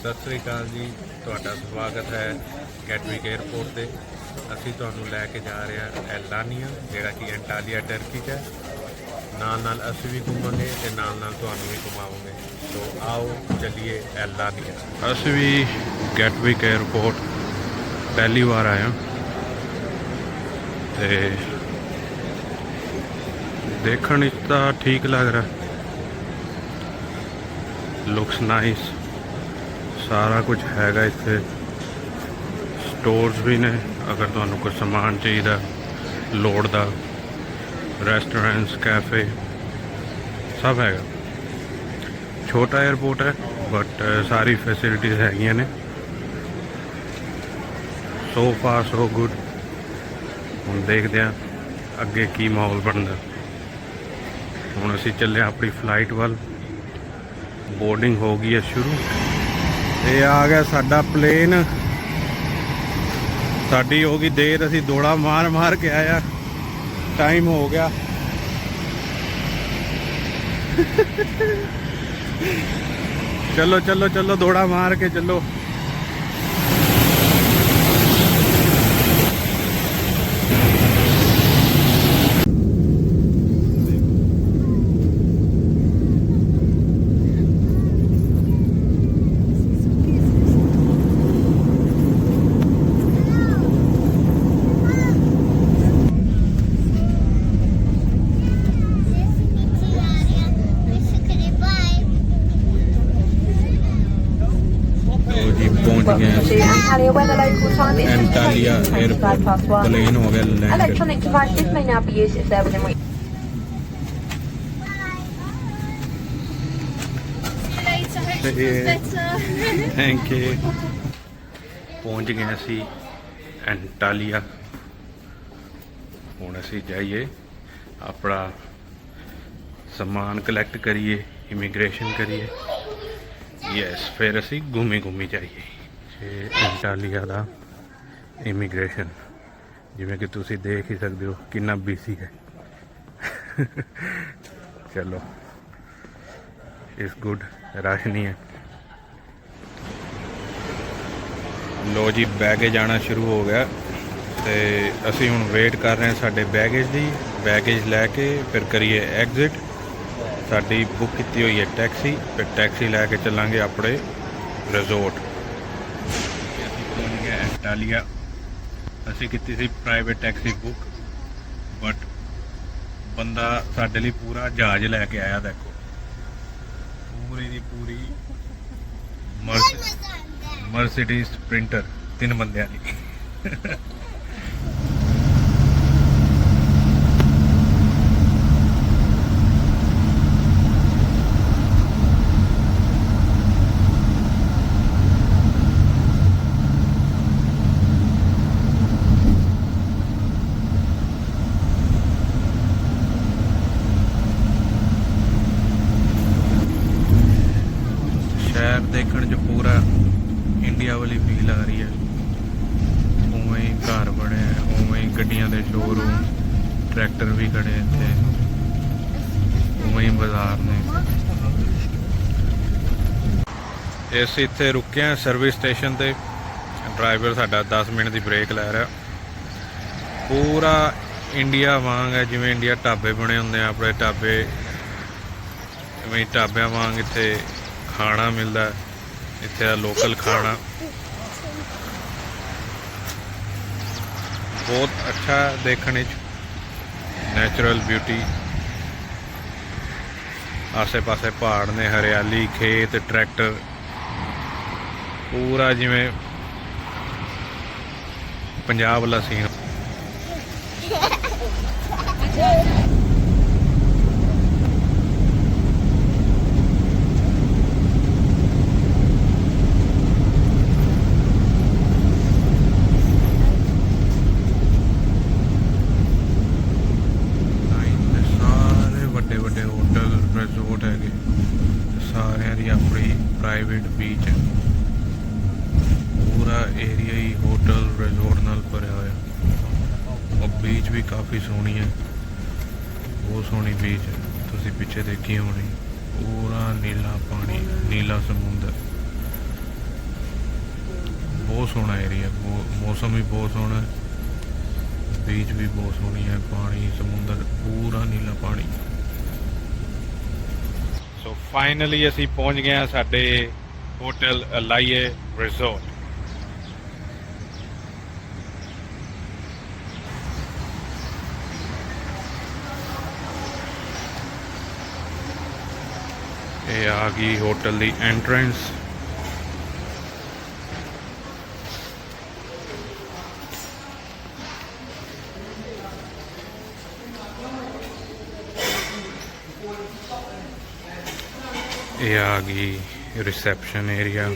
ਸਤਿ ਸ੍ਰੀ ਅਕਾਲ ਜੀ, ਤੁਹਾਡਾ ਸਵਾਗਤ ਹੈ ਗੈਟਵਿਕ 에ਅਰਪੋਰਟ ਤੇ। ਅਸੀਂ ਤੁਹਾਨੂੰ ਲੈ ਕੇ ਜਾ ਰਹੇ ਹਾਂ ਐਲਾਨੀਆ, ਜਿਹੜਾ ਕਿ ਐਂਟਾਲੀਆ ਟਰਕੀ 'ਚ ਹੈ। ਨਾਲ ਨਾਲ ਅਸੀਂ ਵੀ ਘੁੰਮਾਂਗੇ ਤੇ ਨਾਲ ਨਾਲ ਤੁਹਾਨੂੰ ਵੀ ਘੁਮਾਵਾਂਗੇ। ਸੋ ਆਓ ਚੱਲੀਏ ਐਲਾਨੀਆ। ਅਸੀਂ ਵੀ ਗੈਟਵਿਕ 에ਅਰਪੋਰਟ ਪਹਿਲੀ ਵਾਰ ਆਏ ਹਾਂ। ਤੇ ਦੇਖਣ ਵਿੱਚ ਤਾਂ ਠੀਕ ਲੱਗ ਰਿਹਾ। ਲੁਕਸ ਨਾਈਸ ਸਾਰਾ ਕੁਝ ਹੈਗਾ ਇੱਥੇ। ਸਟੋਰਸ ਵੀ ਨੇ, ਅਗਰ ਤੁਹਾਨੂੰ ਕੋਈ ਸਮਾਨ ਚਾਹੀਦਾ, ਲੋੜ ਦਾ ਰੈਸਟੋਰੈਂਟਸ ਕੈਫੇ ਸਭ ਹੈਗਾ। ਛੋਟਾ 에ਅਰਪੋਰਟ ਹੈ ਬਟ ਸਾਰੀ ਫੈਸਿਲਿਟੀਜ਼ ਹੈਗੀਆਂ ਨੇ। ਸੋ ਫਾਰ ਸੋ ਗੁੱਡ ਹੁਣ ਦੇਖਦੇ ਹਾਂ ਅੱਗੇ ਕੀ ਮਾਹੌਲ ਬਣਦਾ। ਹੁਣ ਅਸੀਂ ਚੱਲੇ ਆਪਣੀ ਫਲਾਈਟ ਵੱਲ। ਬੋਰਡਿੰਗ ਹੋ ਗਈ ਹੈ ਸ਼ੁਰੂ। ਇਹ ਆ ਗਿਆ ਸਾਡਾ ਪਲੇਨ। ਸਾਡੀ ਹੋ ਗਈ ਦੇਰ, ਅਸੀਂ ਦੌੜਾ ਮਾਰ ਮਾਰ ਕੇ ਆਇਆ ਟਾਈਮ ਹੋ ਗਿਆ। ਚਲੋ ਚਲੋ ਚਲੋ, ਦੌੜਾ ਮਾਰ ਕੇ ਚੱਲੋ ਲੋ ਜੀ ਪਹੁੰਚ ਗਏ is Antalya 25 past airport one. Plane ਹੋ ਗਿਆ land may now be used if they're within reach. Thank you ਪਹੁੰਚ ਗਏ ਅਸੀਂ ਐਂਟਾਲੀਆ ਹੁਣ ਅਸੀਂ ਜਾਈਏ ਆਪਣਾ ਸਮਾਨ ਕਲੈਕਟ ਕਰੀਏ ਇਮੀਗ੍ਰੇਸ਼ਨ ਕਰੀਏ ਯੈਸ ਫਿਰ ਅਸੀਂ ਘੁੰਮੀ ਘੁੰਮੀ ਜਾਈਏ ਇਹ ਐਂਟਾਲੀਆ ਦਾ ਇਮੀਗ੍ਰੇਸ਼ਨ ਜਿਵੇਂ ਕਿ ਤੁਸੀਂ ਦੇਖ ਹੀ ਸਕਦੇ ਹੋ ਕਿੰਨਾ ਬਿਜ਼ੀ ਹੈ। ਚਲੋ, ਇਸ ਗੁੱਡ ਰਸ਼ ਨਹੀਂ ਹੈ। ਲੋ ਜੀ ਬੈਗੇਜ ਆਣਾ ਸ਼ੁਰੂ ਹੋ ਗਿਆ ਤੇ ਅਸੀਂ ਹੁਣ ਵੇਟ ਕਰ ਰਹੇ ਹਾਂ ਸਾਡੇ ਬੈਗੇਜ ਦੀ। ਬੈਗੇਜ ਲੈ ਕੇ ਫਿਰ ਕਰੀਏ ਐਗਜ਼ਿਟ ਸਾਡੀ ਬੁੱਕ ਕੀਤੀ ਹੋਈ ਹੈ ਟੈਕਸੀ ਫਿਰ ਟੈਕਸੀ ਲੈ ਕੇ ਚੱਲਾਂਗੇ ਆਪਣੇ ਰਿਜ਼ੋਰਟ ਐਂਟਾਲੀਆ ਅਸੀਂ ਕੀਤੀ ਸੀ ਪ੍ਰਾਈਵੇਟ ਟੈਕਸੀ ਬੁੱਕ ਬਟ ਬੰਦਾ ਸਾਡੇ ਲਈ ਪੂਰਾ ਜਹਾਜ਼ ਲੈ ਕੇ ਆਇਆ ਦੇਖੋ। ਪੂਰੀ ਦੀ ਪੂਰੀ ਮਰਸ ਮਰਸੀਡੀਜ਼ ਸਪ੍ਰਿੰਟਰ ਤਿੰਨ ਬੰਦਿਆਂ ਦੀ ਸ਼ਹਿਰ ਦੇਖਣ 'ਚ ਪੂਰਾ ਇੰਡੀਆ ਵਾਲੀ ਫੀਲ ਆ ਰਹੀ ਹੈ। ਉਵੇਂ ਹੀ ਘਰ ਬਣੇ ਆ, ਉਵੇਂ ਹੀ ਗੱਡੀਆਂ ਦੇ ਸ਼ੋਰੂਮ ਟਰੈਕਟਰ ਵੀ ਖੜੇ ਇੱਥੇ। ਉਵੇਂ ਹੀ ਬਾਜ਼ਾਰ ਨੇ। ਇਸ ਇੱਥੇ ਰੁਕੇ ਆ ਸਰਵਿਸ ਸਟੇਸ਼ਨ ਤੇ। ਡਰਾਈਵਰ ਸਾਡਾ 10 ਮਿੰਟ ਦੀ ਬ੍ਰੇਕ ਲੈ ਰਿਹਾ। ਪੂਰਾ ਇੰਡੀਆ ਵਾਂਗ ਹੈ ਜਿਵੇਂ ਇੰਡੀਆ ਢਾਬੇ ਬਣੇ ਹੁੰਦੇ ਆ ਆਪਣੇ ਢਾਬੇ ਇਵੇਂ ਢਾਬਿਆਂ ਵਾਂਗ ਇੱਥੇ ਖਾਣਾ ਮਿਲਦਾ। ਹੈ। ਇੱਥੇ ਦਾ ਲੋਕਲ ਖਾਣਾ। ਬਹੁਤ ਅੱਛਾ ਹੈ ਦੇਖਣ ਵਿੱਚ। ਨੈਚੁਰਲ ਬਿਊਟੀ ਆਸੇ-ਪਾਸੇ ਪਹਾੜ ਨੇ, ਹਰਿਆਲੀ, ਖੇਤ ਟਰੈਕਟਰ ਪੂਰਾ ਜਿਵੇਂ ਪੰਜਾਬ ਵਾਲਾ ਸੀਨ ਸਾਰੇ ਵੱਡੇ ਵੱਡੇ ਹੋਟਲ ਰਿਜ਼ੋਰਟ ਹੈਗੇ ਸਾਰਿਆਂ ਦੀ ਆਪਣੀ ਪ੍ਰਾਈਵੇਟ ਬੀਚ ਹੈ। ਪੂਰਾ ਏਰੀਆ ਹੀ ਹੋਟਲ ਰਿਜ਼ੋਰਟ ਨਾਲ ਭਰਿਆ ਹੋਇਆ। ਔਰ ਬੀਚ ਵੀ ਕਾਫੀ ਸੋਹਣੀ ਹੈ। ਬਹੁਤ ਸੋਹਣੀ ਬੀਚ ਹੈ। ਤੁਸੀਂ ਪਿੱਛੇ ਦੇਖੀ ਹੋਣੀ ਪੂਰਾ ਨੀਲਾ ਪਾਣੀ, ਨੀਲਾ ਸਮੁੰਦਰ। ਬਹੁਤ ਸੋਹਣਾ ਏਰੀਆ ਮੌਸਮ ਵੀ ਬਹੁਤ ਸੋਹਣਾ ਹੈ। ਬੀਚ ਵੀ ਬਹੁਤ ਸੋਹਣੀ ਹੈ। ਪਾਣੀ, ਸਮੁੰਦਰ, ਪੂਰਾ ਨੀਲਾ ਪਾਣੀ। ਫਾਈਨਲੀ ਅਸੀਂ ਪਹੁੰਚ ਗਏ ਹਾਂ ਸਾਡੇ ਹੋਟਲ ਅਲਾਈਏ ਰਿਜ਼ੋਰਟ। ਇਹ ਆ ਗਈ ਹੋਟਲ ਦੀ ਐਂਟਰੈਂਸ ਇਹ ਆ ਗਈ ਰਿਸੈਪਸ਼ਨ ਏਰੀਆ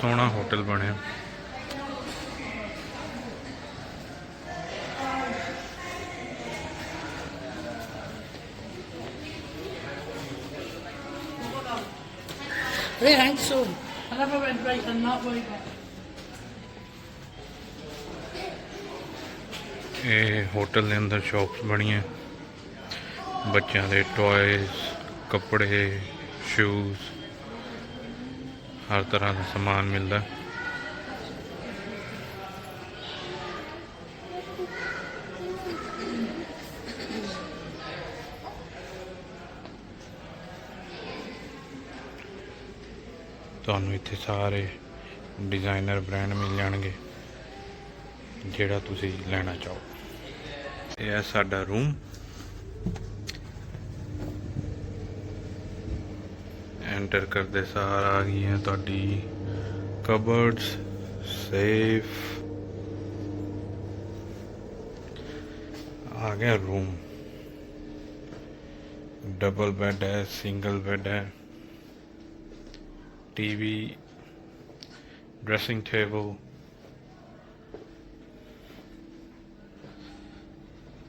ਸੋਹਣਾ ਹੋਟਲ ਬਣਿਆ Very handsome. I never went Brighton that way. ਇਹ ਹੋਟਲ ਦੇ ਅੰਦਰ ਸ਼ਾਪਸ ਬਣੀਆਂ ਬੱਚਿਆਂ ਦੇ ਟੌਇਜ਼ ਕੱਪੜੇ ਸ਼ੂਜ਼ ਹਰ ਤਰ੍ਹਾਂ ਦਾ ਸਮਾਨ ਮਿਲਦਾ। ਤੁਹਾਨੂੰ ਇੱਥੇ ਸਾਰੇ ਡਿਜ਼ਾਈਨਰ ਬ੍ਰਾਂਡ ਮਿਲ ਜਾਣਗੇ, ਜਿਹੜਾ ਤੁਸੀਂ ਲੈਣਾ ਚਾਹੋ। ਇਹ ਹੈ ਸਾਡਾ ਰੂਮ। ਐਂਟਰ ਕਰਦੇ ਸਾਰ ਆ ਗਈ ਹੈ ਤੁਹਾਡੀ ਕਬਰਡਸ ਸੇਫ ਆ ਗਿਆ ਰੂਮ ਡਬਲ ਬੈੱਡ ਹੈ ਸਿੰਗਲ ਬੈੱਡ ਹੈ। ਟੀਵੀ ਡਰੈਸਿੰਗ ਟੇਬਲ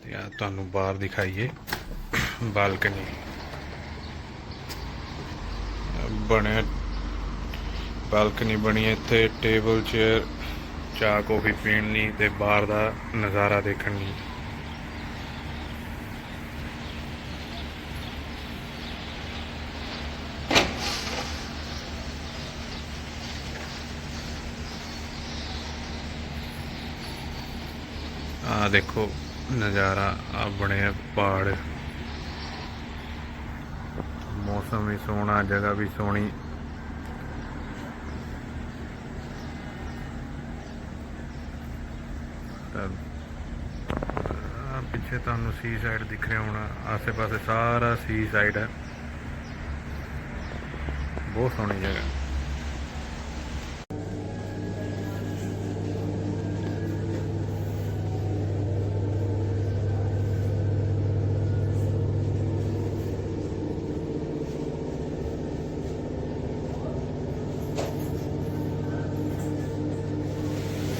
ਤੇ ਆ ਤੁਹਾਨੂੰ ਬਾਹਰ ਦਿਖਾਈਏ। ਬਾਲਕਨੀ। ਬਣਿਆ। ਬਾਲਕਨੀ ਬਣੀ ਹੈ ਇੱਥੇ, ਟੇਬਲ, ਚੇਅਰ, ਚਾਹ, ਕੌਫੀ ਪੀਣ ਲਈ ਤੇ ਬਾਹਰ ਦਾ ਨਜ਼ਾਰਾ ਦੇਖਣ ਲਈ। ਆ ਦੇਖੋ ਨਜ਼ਾਰਾ ਆ ਬਣਿਆ ਪਹਾੜ। ਮੌਸਮ ਵੀ ਸੋਹਣਾ, ਜਗ੍ਹਾ ਵੀ ਸੋਹਣੀ। ਪਿੱਛੇ ਤੁਹਾਨੂੰ ਸੀ ਸਾਈਡ ਦਿਖ ਰਿਹਾ ਹੋਣਾ ਆਸੇ ਪਾਸੇ ਸਾਰਾ ਸੀ ਸਾਈਡ ਹੈ। ਬਹੁਤ ਸੋਹਣੀ ਜਗ੍ਹਾ।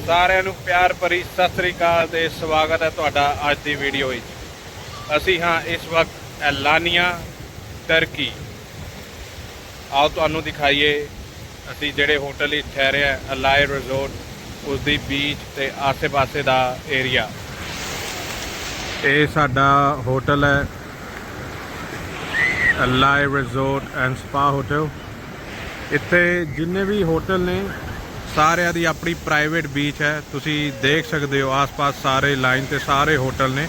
ਸਾਰਿਆਂ ਨੂੰ ਪਿਆਰ ਭਰੀ ਸਤਿ ਸ੍ਰੀ ਅਕਾਲ ਤੇ ਸਵਾਗਤ ਹੈ ਤੁਹਾਡਾ ਅੱਜ ਦੀ ਵੀਡੀਓ ਵਿੱਚ। ਅਸੀਂ ਹਾਂ ਇਸ ਵਕਤ ਐਲਾਨੀਆ ਟਰਕੀ। ਆਓ ਤੁਹਾਨੂੰ ਦਿਖਾਈਏ। ਅਸੀਂ ਜਿਹੜੇ ਹੋਟਲ ਵਿੱਚ ਠਹਿਰੇ ਆ ਅਲਾਈ ਰਿਜ਼ੋਰਟ ਉਸ ਦੀ ਬੀਚ ਤੇ ਆਸੇ-ਪਾਸੇ ਦਾ ਏਰੀਆ ਇਹ ਸਾਡਾ ਹੋਟਲ ਹੈ। Alaiye resort and spa hotel. ਇੱਥੇ ਜਿੰਨੇ ਵੀ ਹੋਟਲ ਨੇ ਸਾਰਿਆਂ ਦੀ ਆਪਣੀ ਪ੍ਰਾਈਵੇਟ ਬੀਚ ਹੈ। ਤੁਸੀਂ ਦੇਖ ਸਕਦੇ ਹੋ ਆਸ-ਪਾਸ ਸਾਰੇ ਲਾਈਨ ਤੇ ਸਾਰੇ ਹੋਟਲ ਨੇ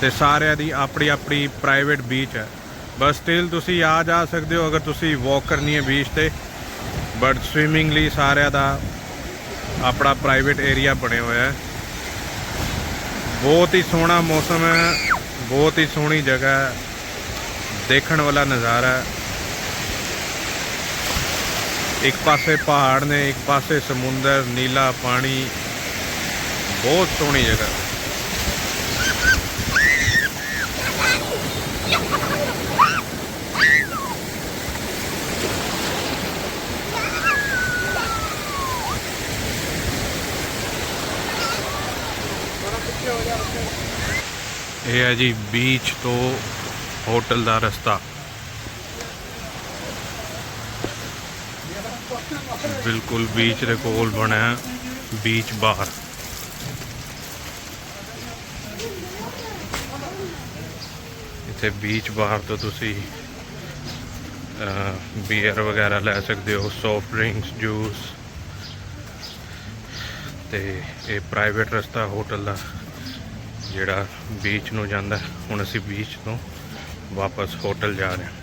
ਤੇ ਸਾਰਿਆਂ ਦੀ ਆਪਣੀ ਆਪਣੀ ਪ੍ਰਾਈਵੇਟ ਬੀਚ ਹੈ। ਬਸ ਸਟਿਲ ਤੁਸੀਂ ਆ ਜਾ ਸਕਦੇ ਹੋ ਅਗਰ ਤੁਸੀਂ ਵਾਕ ਕਰਨੀ ਹੈ ਬੀਚ ਤੇ। ਬਟ ਸਵਿਮਿੰਗ ਲਈ ਸਾਰਿਆਂ ਦਾ ਆਪਣਾ ਪ੍ਰਾਈਵੇਟ ਏਰੀਆ ਬਣਿਆ ਹੋਇਆ ਹੈ। ਬਹੁਤ ਹੀ ਸੋਹਣਾ ਮੌਸਮ ਹੈ। ਬਹੁਤ ਹੀ ਸੋਹਣੀ ਜਗ੍ਹਾ ਹੈ। ਦੇਖਣ ਵਾਲਾ ਨਜ਼ਾਰਾ ਹੈ। ਇੱਕ ਪਾਸੇ ਪਹਾੜ ਨੇ, ਇੱਕ ਪਾਸੇ ਸਮੁੰਦਰ, ਨੀਲਾ ਪਾਣੀ। ਬਹੁਤ ਸੋਹਣੀ ਜਗ੍ਹਾ। ਇਹ ਹੈ ਜੀ ਬੀਚ ਤੋਂ ਹੋਟਲ ਦਾ ਰਸਤਾ। ਬਿਲਕੁਲ ਬੀਚ ਦੇ ਕੋਲ ਬਣਿਆ ਬੀਚ ਬਾਹਰ। ਇੱਥੇ ਬੀਚ ਬਾਹਰ ਤੋਂ ਤੁਸੀਂ ਬੀਅਰ ਵਗੈਰਾ ਲੈ ਸਕਦੇ ਹੋ ਸੌਫਟ ਡਰਿੰਕਸ ਜੂਸ ਤੇ ਇਹ ਪ੍ਰਾਈਵੇਟ ਰਸਤਾ ਹੋਟਲ ਦਾ ਜਿਹੜਾ ਬੀਚ ਨੂੰ ਜਾਂਦਾ, ਹੁਣ ਅਸੀਂ ਬੀਚ ਤੋਂ ਵਾਪਸ ਹੋਟਲ ਜਾ ਰਹੇ ਹਾਂ।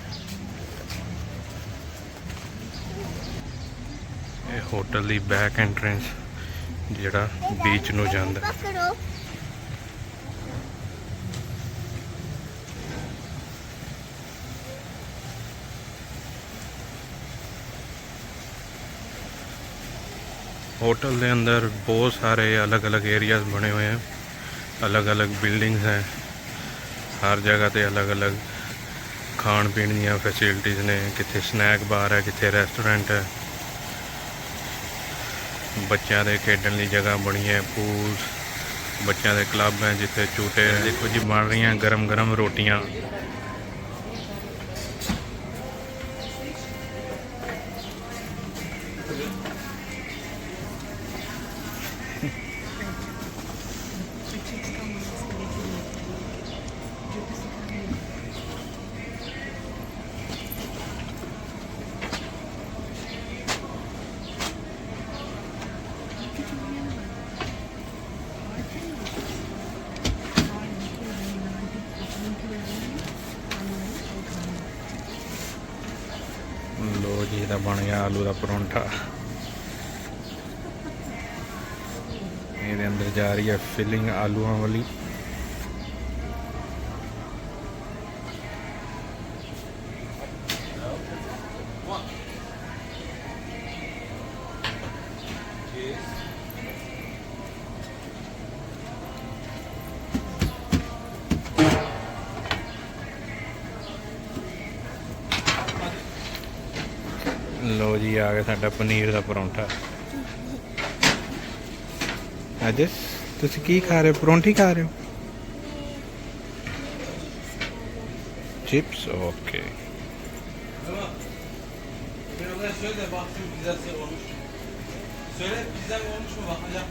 ਹੋਟਲ ਦੀ ਬੈਕ ਐਂਟਰੈਂਸ ਜਿਹੜਾ ਬੀਚ ਨੂੰ ਜਾਂਦਾ ਹੈ। ਪਕੜੋ होटल के अंदर बहुत सारे अलग अलग एरियाज बने हुए हैं अलग अलग बिल्डिंग्स हैं हर जगह ਤੇ अलग अलग ਖਾਣ ਪੀਣ ਦੀਆਂ ਫੈਸਿਲਿਟੀਆਂ ਨੇ ਕਿੱਥੇ ਸਨੈਕ ਬਾਰ ਹੈ ਕਿੱਥੇ ਰੈਸਟੋਰੈਂਟ ਹੈ ਬੱਚਿਆਂ ਦੇ ਖੇਡਣ ਲਈ ਜਗ੍ਹਾ ਬਣੀ ਹੈ ਪੂਲ ਬੱਚਿਆਂ ਦੇ ਕਲੱਬ ਹੈ ਜਿੱਥੇ ਝੂਟੇ, ਦੇਖੋ ਜੀ, ਬਣ ਰਹੀਆਂ ਗਰਮ ਗਰਮ ਰੋਟੀਆਂ। ਬਣ ਗਿਆ ਆਲੂ ਦਾ ਪਰੌਂਠਾ। ਇਹਦੇ ਅੰਦਰ ਜਾ ਰਹੀ ਹੈ ਫਿਲਿੰਗ ਆਲੂਆਂ ਵਾਲੀ। ਆ ਗਿਆ ਸਾਡਾ ਪਨੀਰ ਦਾ ਪਰੌਂਠਾ ਅਜਸ ਤੁਸੀਂ ਕੀ ਖਾ ਰਹੇ ਹੋ ਪਰੌਂਠੀ ਖਾ ਰਹੇ ਹੋ chips okay Biraz şöyle baktım pizzası olmuş. Söyle pizza olmuş mu bakacağım.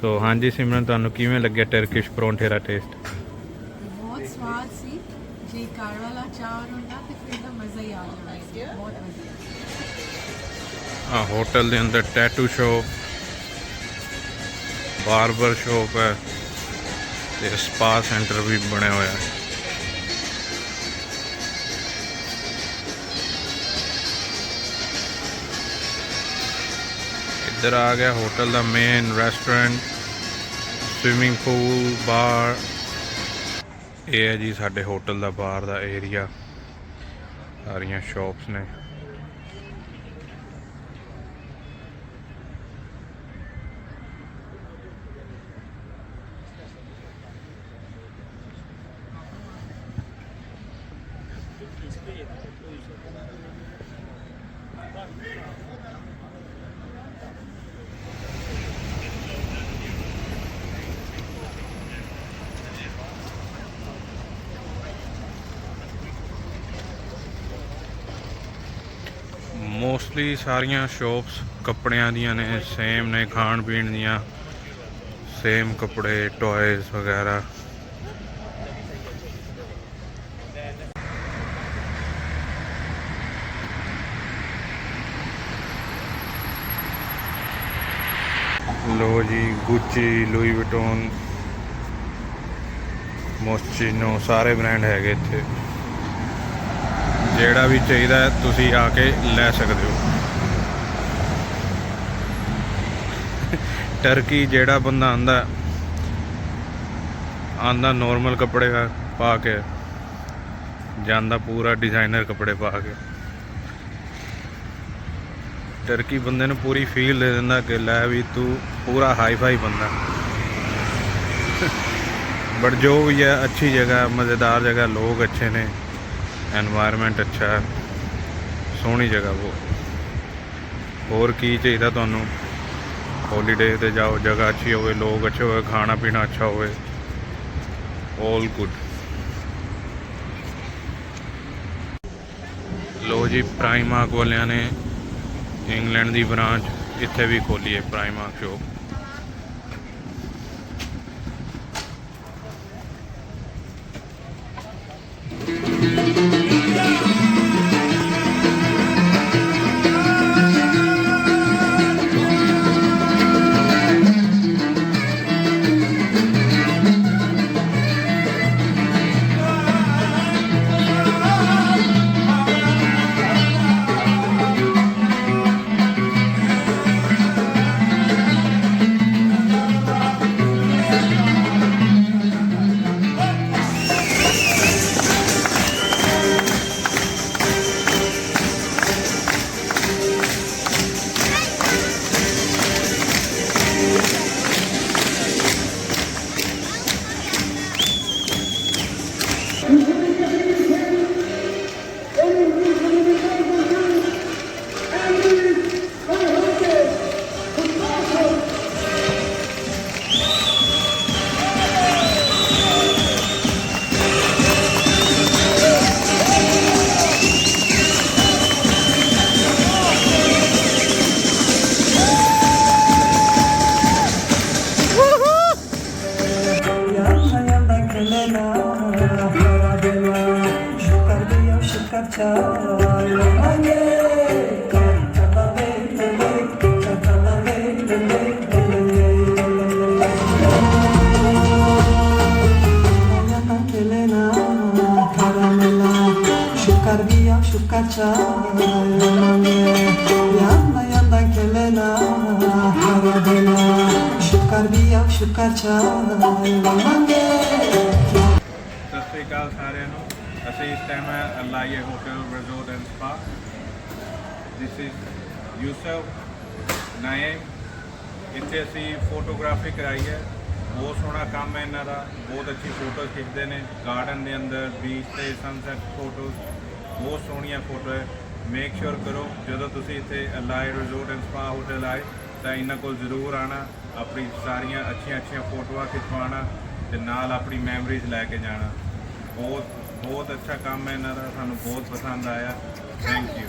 So ਹਾਂਜੀ ਸਿਮਰਨ ਤੁਹਾਨੂੰ ਕਿਵੇਂ ਲੱਗਿਆ ਟਰਕਿਸ਼ ਪਰੌਂਠੇ ਦਾ ਟੇਸਟ ਬਹੁਤ ਸਵਾਦ ਜੇ ਘਰ ਵਾਲਾ ਚਾਵਲ ਹੁੰਦਾ ਤੇ ਫਿਰ ਤਾਂ ਮਜ਼ਾ ਹੀ ਆ ਜਾਣਾ ਸੀ। ਬਹੁਤ ਵਧੀਆ। ਆ ਹੋਟਲ ਦੇ ਅੰਦਰ ਟੈਟੂ ਸ਼ੋਪ ਬਾਰਬਰ ਸ਼ੋਪ ਹੈ ਤੇ ਸਪਾ ਸੈਂਟਰ ਵੀ ਬਣਿਆ ਹੋਇਆ ਹੈ। ਇੱਧਰ ਆ ਗਿਆ ਹੋਟਲ ਦਾ main restaurant swimming pool bar ਇਹ ਹੈ ਜੀ ਸਾਡੇ ਹੋਟਲ ਦਾ ਬਾਹਰ ਦਾ ਏਰੀਆ। ਸਾਰੀਆਂ ਸ਼ਾਪਸ ਨੇ। ਮੋਸਟਲੀ ਸਾਰੀਆਂ ਸ਼ਾਪਸ ਕੱਪੜਿਆਂ ਦੀਆਂ ਨੇ ਸੇਮ ਨੇ, ਖਾਣ ਪੀਣ ਦੀਆਂ ਸੇਮ ਕੱਪੜੇ ਟੌਇਜ਼ ਵਗੈਰਾ। ਲੋ ਜੀ ਗੁੱਚੀ ਲੂਈ ਵਿਟੋਨ ਮੋਸਚੀਨੋ ਸਾਰੇ ਬ੍ਰਾਂਡ ਹੈਗੇ ਇੱਥੇ। ਜਿਹੜਾ ਵੀ ਚਾਹੀਦਾ ਤੁਸੀਂ ਆ ਕੇ ਲੈ ਸਕਦੇ ਹੋ। ਟਰਕੀ ਜਿਹੜਾ ਬੰਦਾ ਆਂਦਾ ਆਂਦਾ ਨਾਰਮਲ ਕੱਪੜੇ ਪਾ ਕੇ, ਜਾਂਦਾ ਪੂਰਾ ਡਿਜ਼ਾਈਨਰ ਕੱਪੜੇ ਪਾ ਕੇ। ਟਰਕੀ ਬੰਦੇ ਨੂੰ ਪੂਰੀ ਫੀਲ ਦੇ ਦਿੰਦਾ ਕਿ ਲੈ ਵੀ ਤੂੰ ਪੂਰਾ ਹਾਈ ਫਾਈ ਬੰਦਾ। ਬਟ ਜੋ ਵੀ ਹੈ, ਅੱਛੀ ਜਗ੍ਹਾ, ਮਜ਼ੇਦਾਰ ਜਗ੍ਹਾ, ਲੋਕ ਅੱਛੇ ਨੇ। ਐਨवायरमेंट ਅੱਛਾ ਹੈ। ਸੋਹਣੀ ਜਗ੍ਹਾ ਉਹ ਹੋਰ ਕੀ ਚਾਹੀਦਾ ਤੁਹਾਨੂੰ? ਹੌਲੀਡੇ ਤੇ ਜਾਓ, ਜਗ੍ਹਾ ਅੱਛੀ ਹੋਵੇ, ਲੋਕ ਅੱਛੇ ਹੋਵੇ, ਖਾਣਾ ਪੀਣਾ ਅੱਛਾ ਹੋਵੇ। ਆਲ ਗੁੱਡ ਲੋ ਜੀ ਪ੍ਰਾਈਮਾਰਕ ਵਾਲਿਆਂ ਨੇ ਇੰਗਲੈਂਡ ਦੀ ਬ੍ਰਾਂਚ ਇੱਥੇ ਵੀ ਖੋਲੀ ਹੈ Primark shop kaçar Yanma ਸ੍ਰੀ ਅਕਾਲ ਸਾਰਿਆਂ ਨੂੰ ਅਸੀਂ ਇਸ ਟਾਈਮ ਹੈ Alaiye hotel resort and spa Yusuf ਨਾਇਮ ਇੱਥੇ ਅਸੀਂ ਫੋਟੋਗ੍ਰਾਫੀ ਕਰਾਈ ਹੈ। ਬਹੁਤ ਸੋਹਣਾ ਕੰਮ ਹੈ ਇਹਨਾਂ ਦਾ। ਬਹੁਤ ਅੱਛੀ ਫੋਟੋ ਖਿੱਚਦੇ ਨੇ। ਗਾਰਡਨ ਦੇ ਅੰਦਰ ਬੀਚ ਤੇ ਸਨਸੈਟ ਫੋਟੋਜ਼ ਬਹੁਤ ਸੋਹਣੀਆਂ ਫੋਟੋ ਹੈ। ਮੇਕ ਸ਼ੋਰ ਕਰੋ, ਜਦੋਂ ਤੁਸੀਂ ਇੱਥੇ Alaiye resort and spa hotel ਆਏ, ਤਾਂ ਇਹਨਾਂ ਕੋਲ ਜ਼ਰੂਰ ਆਣਾ। ਆਪਣੀ ਸਾਰੀਆਂ ਅੱਛੀਆਂ ਅੱਛੀਆਂ ਫੋਟੋਆਂ ਖਿਚਵਾਉਣਾ ਤੇ ਨਾਲ ਆਪਣੀ ਮੈਮਰੀਜ਼ ਲੈ ਕੇ ਜਾਣਾ। ਬਹੁਤ ਬਹੁਤ ਅੱਛਾ ਕੰਮ ਹੈ ਇਹਨਾਂ ਦਾ, ਸਾਨੂੰ ਬਹੁਤ ਪਸੰਦ ਆਇਆ। ਥੈਂਕ ਯੂ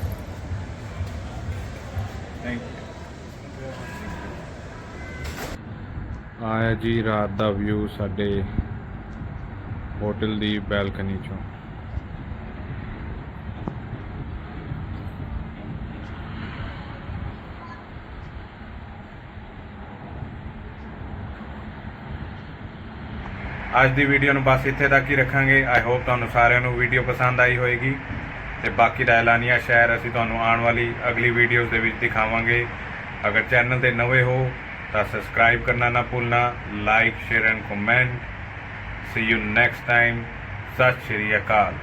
ਥੈਂਕ ਯੂ ਆਇਆ ਜੀ ਰਾਤ ਦਾ ਵਿਊ ਸਾਡੇ ਹੋਟਲ ਦੀ ਬੈਲਕਨੀ ਚੋਂ। ਅੱਜ ਦੀ ਵੀਡੀਓ ਨੂੰ ਬਸ ਇੱਥੇ ਤੱਕ ਹੀ ਰੱਖਾਂਗੇ। ਆਈ ਹੋਪ ਤੁਹਾਨੂੰ ਸਾਰਿਆਂ ਨੂੰ ਵੀਡੀਓ ਪਸੰਦ ਆਈ ਹੋਵੇਗੀ ਤੇ ਬਾਕੀ ਦਾ ਐਲਾਨੀਆ ਸ਼ਹਿਰ ਅਸੀਂ ਤੁਹਾਨੂੰ ਆਉਣ ਵਾਲੀ ਅਗਲੀ ਵੀਡੀਓਜ਼ ਦੇ ਵਿੱਚ ਦਿਖਾਵਾਂਗੇ। ਅਗਰ ਚੈਨਲ ਤੇ ਨਵੇਂ ਹੋ, ਤਾਂ ਸਬਸਕ੍ਰਾਈਬ ਕਰਨਾ ਨਾ ਭੁੱਲਣਾ like share and comment see you next time ਸਤਿ ਸ਼੍ਰੀ ਅਕਾਲ।